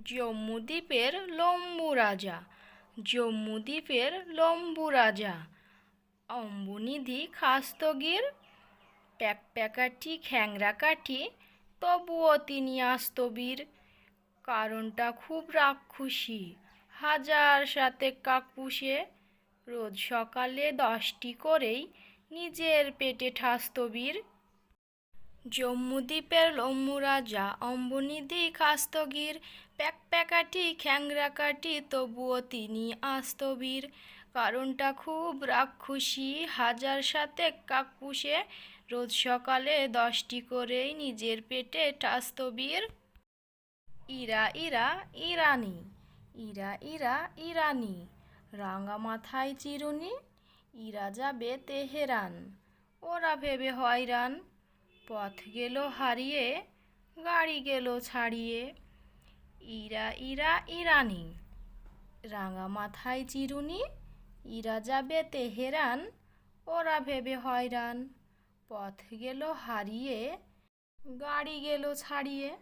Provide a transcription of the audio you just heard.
জম্মুদ্বীপের লম্বু রাজা জম্মুদ্বীপের লম্বু রাজা অম্বুনিধি খাস্তগির, প্যাকপ্যাকাঠি খ্যাংরা কাঠি তবুও তিনি আস্তবীর। কারণটা খুব রাক্ষসী। হাজার সাথে কাকপুষে রোজ সকালে দশটি করেই নিজের পেটে ঠাস্তবীর। জম্মুদ্বীপের লম্বু রাজা অম্বুনিধি খাস্তগির প্যাকপ্যাকাঠি, খ্যাংরাকাঠি, তবুও তিনি আস্তবীর। কারণটা খুব রাক্ষসী, হাজার সাথে কাকপুষে রোজ সকালে দশটি করেই নিজের পেটে ঠাস্তবীর। ইরা ইরা, ইরানি, ইরা ইরা, ইরানি, রাঙা মাথায় চিরুনি, ইরা যাবে তেহেরান, ওরা ভেবে হয়রান। পথ গেল হারিয়ে, গাড়ি গেল ছাড়িয়ে। ইরা ইরা, ইরানি। রাঙা মাথায় চিরুনি, ইরা যাবে তেহেরান, ওরা ভেবে হয়রান। পথ গেল হারিয়ে, গাড়ি গেল ছাড়িয়ে।